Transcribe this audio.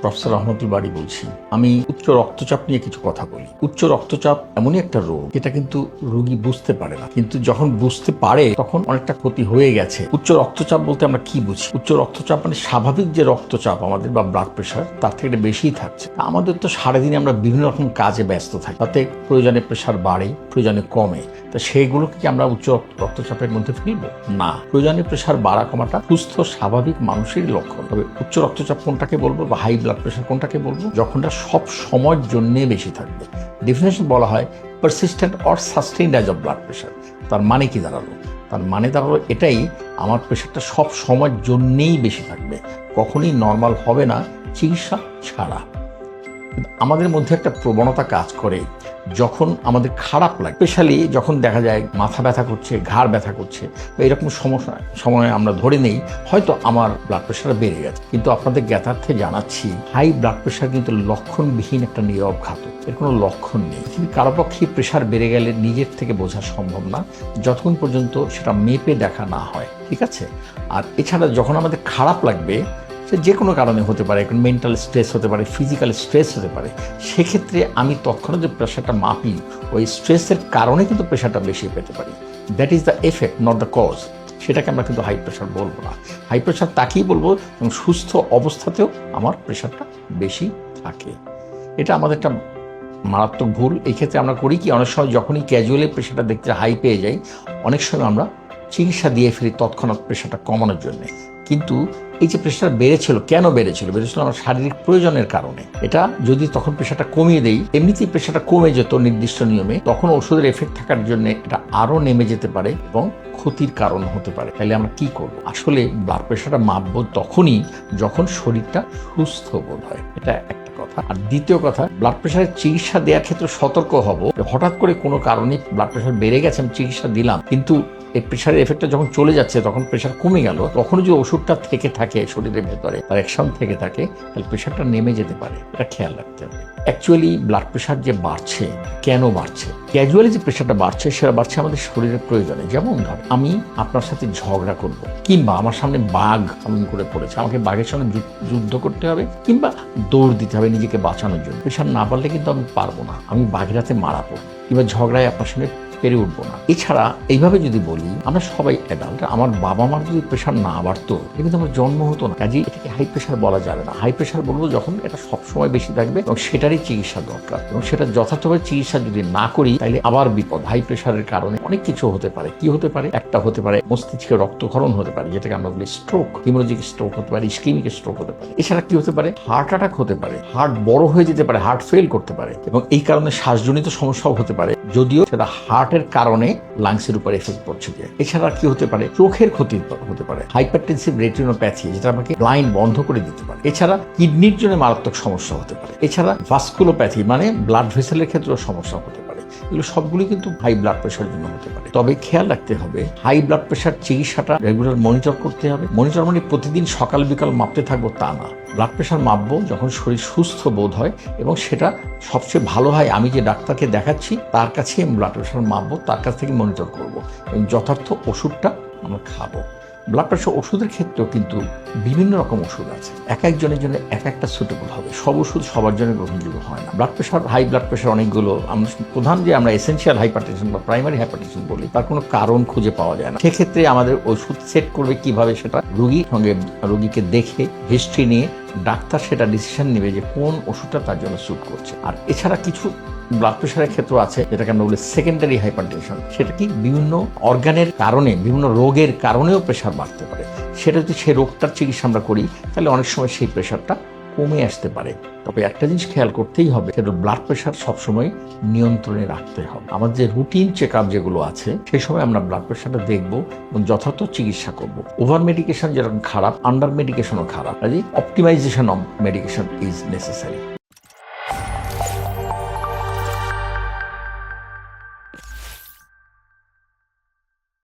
Professor রহমতুল বাড়ি বলছি, আমি উচ্চ রক্তচাপ নিয়ে কিছু কথা বলি। উচ্চ রক্তচাপ এমনই একটা রোগ এটা কিন্তু রোগী বুঝতে পারে না। কিন্তু যখন বুঝতে পারে, তখন অনেকটা ক্ষতি হয়ে গেছে। উচ্চ রক্তচাপ বলতে আমরা কি বুঝি? উচ্চ রক্তচাপ মানে স্বাভাবিক যে রক্তচাপ আমাদের বা ব্লাড প্রেশার তার থেকে এটা বেশিই থাকছে। আমাদের তো সারাদিনে আমরা বিভিন্ন রকম কাজে ব্যস্ত থাকি। তাতে প্রয়োজনে প্রেশার বাড়ে, প্রয়োজনে কমে। তা সেইগুলোকে কি আমরা উচ্চ রক্ত- রক্তচাপের মধ্যে ফেলব? না। প্রয়োজনে প্রেশার বাড়া কমাটা সুস্থ, স্বাভাবিক মানুষের লক্ষণ। তবে উচ্চ রক্তচাপ কোনটাকে বলব? বা হাই ব্লাড প্রেশার কোনটাকে বলব? যখনটা সব সময়ের জন্যে বেশি থাকবে। ডেফিনেশন বলা হয় persistent or sustain as of blood pressure তার মানে কি দাঁড়াল? তার মানে দাঁড়াল এটাই, আমার প্রেশারটা সব সময়ের জন্যেই বেশি থাকবে। কখনই নর্মাল হবে না, চিকিৎসা ছাড়া। আমাদের মধ্যে একটা প্রবণতা কাজ করে যখন আমাদের খারাপ লাগে স্পেশালি যখন দেখা যায় মাথা ব্যথা করছে, ঘাড় ব্যথা করছে, বা এরকম সমস্যা, সময় আমরা ধরে নেই, হয়তো আমার ব্লাড প্রেশার বেড়ে গেছে। কিন্তু আপনাদের জ্ঞাতার্থে জানাচ্ছি হাই ব্লাড প্রেশার কিন্তু লক্ষণবিহীন একটা নীরব ঘাতক। এর কোনো লক্ষণ নেই। কিন্তু কারও পক্ষে প্রেশার বেড়ে গেলে নিজের থেকে বোঝা সম্ভব না। যতক্ষণ পর্যন্ত সেটা মেপে দেখা না হয়, ঠিক আছে? আর এছাড়া যখন আমাদের খারাপ লাগবে সে যে কোনো কারণে হতে পারে এখন মেন্টাল স্ট্রেস হতে পারে ফিজিক্যাল স্ট্রেস হতে পারে, সেক্ষেত্রে আমি তৎক্ষণাৎ যে প্রেশারটা মাপি, ওই স্ট্রেসের কারণে কিন্তু প্রেশারটা বেশি পেতে পারি। That is the effect not the cause সেটাকে আমরা কিন্তু হাই প্রেশার বলব না। হাই প্রেশার তাকেই বলব, এবং সুস্থ অবস্থাতেও আমার প্রেশারটা বেশি থাকে। এটা আমাদের একটা মারাত্মক ভুল। এই ক্ষেত্রে আমরা করি কি, অনেক সময় যখনই ক্যাজুয়ালি প্রেশারটা দেখতে হাই পেয়ে যাই, অনেক সময় আমরা চিকিৎসা দিয়ে ফেলি তৎক্ষণাৎ প্রেশারটা কমানোর জন্য। কিন্তু এই যে প্রেশার বেড়েছিল, কেন বেড়েছিল? বেড়েছিল আমার শারীরিক প্রয়োজনের কারণে। এটা যদি তখন প্রেশারটা কমিয়ে দেই, এমনিতেই প্রেশারটা কমে যেত নির্দিষ্ট নিয়মে, তখন ওষুধের এফেক্ট থাকার জন্য এটা আরও নেমে যেতে পারে এবং ক্ষতির কারণ হতে পারে। তাহলে আমরা কি করব? আসলে ব্লাড প্রেশারটা মাপবো তখনই যখন শরীরটা সুস্থ বোধ হয়। এটা একটা কথা। আর দ্বিতীয় কথা ব্লাড প্রেশারের চিকিৎসা দেওয়ার ক্ষেত্রে সতর্ক হব। হঠাৎ করে কোনো কারণে ব্লাড প্রেশার বেড়ে গেছে, আমি চিকিৎসা দিলাম, কিন্তু এই প্রেশারের এফেক্টটা যখন চলে যাচ্ছে, তখন প্রেশার কমে গেল তখন যদি ওষুধটা থেকে থাকে শরীরের ভেতরে, তার অ্যাকশন থেকে থাকে, তাহলে প্রেশারটা নেমে যেতে পারে। এটা খেয়াল রাখতে হবে। অ্যাকচুয়ালি ব্লাড প্রেশার যে বাড়ছে, কেন বাড়ছে? ক্যাজুয়ালি যে প্রেশারটা বাড়ছে, সেটা বাড়ছে আমাদের শরীরের প্রয়োজনে। যেমন ধর, আমি আপনার সাথে ঝগড়া করব, কিংবা আমার সামনে বাঘ এমন করে পড়েছে, আমাকে বাঘের সঙ্গে যুদ্ধ করতে হবে, কিংবা দৌড় দিতে হবে নিজেকে বাঁচানোর জন্য। প্রেশার না বাড়লে কিন্তু আমি পারব না, আমি বাঘের হাতে মারা পড়ব। কিংবা ঝগড়ায় আপনার সঙ্গে পেরে উঠবো না। এছাড়া এইভাবে যদি বলি, আমরা সবাই অ্যাডাল্ট আমার বাবা মার যদি প্রেশার না বাড়তো, এটা কিন্তু আমার জন্ম হতো না। কাজে এটাকে হাই প্রেশার বলা যাবে না। হাই প্রেশার বলব যখন এটা সবসময় বেশি থাকবে এবং সেটারই চিকিৎসা দরকার। এবং সেটা যথার্থভাবে চিকিৎসা যদি না করি তাহলে আবার বিপদ। হাই প্রেশারের কারণে অনেক কিছু হতে পারে। কি হতে পারে? একটা হতে পারে মস্তিষ্কে রক্তক্ষরণ হতে পারে, যেটাকে আমরা বলি স্ট্রোক হিমোলজিক স্ট্রোক হতে পারে স্কিমিক স্ট্রোক হতে পারে। এছাড়া কি হতে পারে? হার্ট অ্যাটাক হতে পারে। হার্ট বড় হয়ে যেতে পারে হার্ট ফেল করতে পারে। এবং এই কারণে শ্বাসজনিত সমস্যাও হতে পারে। যদিও সেটা হার্টের কারণে লাংসের উপর এফেক্ট পড়ছে যায় এছাড়া কি হতে পারে? চোখের ক্ষতি হতে পারে। হাইপারটেনসিভ রেটিনোপ্যাথি, যেটা আমাকে ব্লাইন্ড বন্ধ করে দিতে পারে। এছাড়া কিডনির জন্য মারাত্মক সমস্যা হতে পারে। এছাড়া ভাস্কুলোপ্যাথি মানে ব্লাড ভেসেলের ক্ষেত্রেও সমস্যা হতে পারে। এগুলো সবগুলি কিন্তু হাই ব্লাড প্রেশারের জন্য হতে পারে। তবে খেয়াল রাখতে হবে হাই ব্লাড প্রেশার চিকিৎসাটা রেগুলার মনিটর করতে হবে। মনিটর মানে প্রতিদিন সকাল বিকাল মাপতে থাকব তা না। ব্লাড প্রেশার মাপবো যখন শরীর সুস্থ বোধ হয় এবং সেটা সবচেয়ে ভালো হয়, আমি যে ডাক্তারকে দেখাচ্ছি, তার কাছেই আমি ব্লাড প্রেশার মাপবো, তার কাছ থেকে মনিটর করব। এবং যথার্থ ওষুধটা আমরা খাব। ব্লাড প্রেশার ওষুধের ক্ষেত্রেও কিন্তু বিভিন্ন রকম ওষুধ আছে। এক একজনের জন্য এক একটা সুটেবল হবে। সব ওষুধ সবার জন্য গ্রহণযোগ্য হয় না। Blood pressure high blood pressure অনেকগুলো আমরা প্রধান যে আমরা এসেন্সিয়াল হাইপারটেনশন বা প্রাইমারি হাইপারটেনশন বলি, তার কোনো কারণ খুঁজে পাওয়া যায় না। সেক্ষেত্রে আমাদের ওষুধ সেট করবে কীভাবে সেটা রোগীর সঙ্গে, রোগীকে দেখে হিস্ট্রি নিয়ে ডাক্তার সেটা ডিসিশন নেবে যে কোন ওষুধটা তার জন্য স্যুট করছে। আর এছাড়া কিছু ব্লাড প্রেশারের ক্ষেত্র আছে, যেটাকে আমরা বলি সেকেন্ডারি হাইপারটেনশন সেটা কি? বিভিন্ন অর্গানের কারণে, বিভিন্ন রোগের কারণেও প্রেশার বাড়তে পারে। সেটা যদি সেই রোগটার চিকিৎসা আমরা করি, তাহলে অনেক সময় সেই প্রেশারটা কমে আসতে পারে। তবে একটা জিনিস খেয়াল করতেই হবে, সেটা ব্লাড প্রেশার সবসময় নিয়ন্ত্রণে রাখতে হবে। আমাদের যে রুটিন চেক আপ যেগুলো আছে, সেই সময় আমরা ব্লাড প্রেশারটা দেখব এবং যথার্থ চিকিৎসা করব। ওভার মেডিকেশন যেরকম খারাপ আন্ডার মেডিকেশনও খারাপ। কাজে optimisation of medication is necessary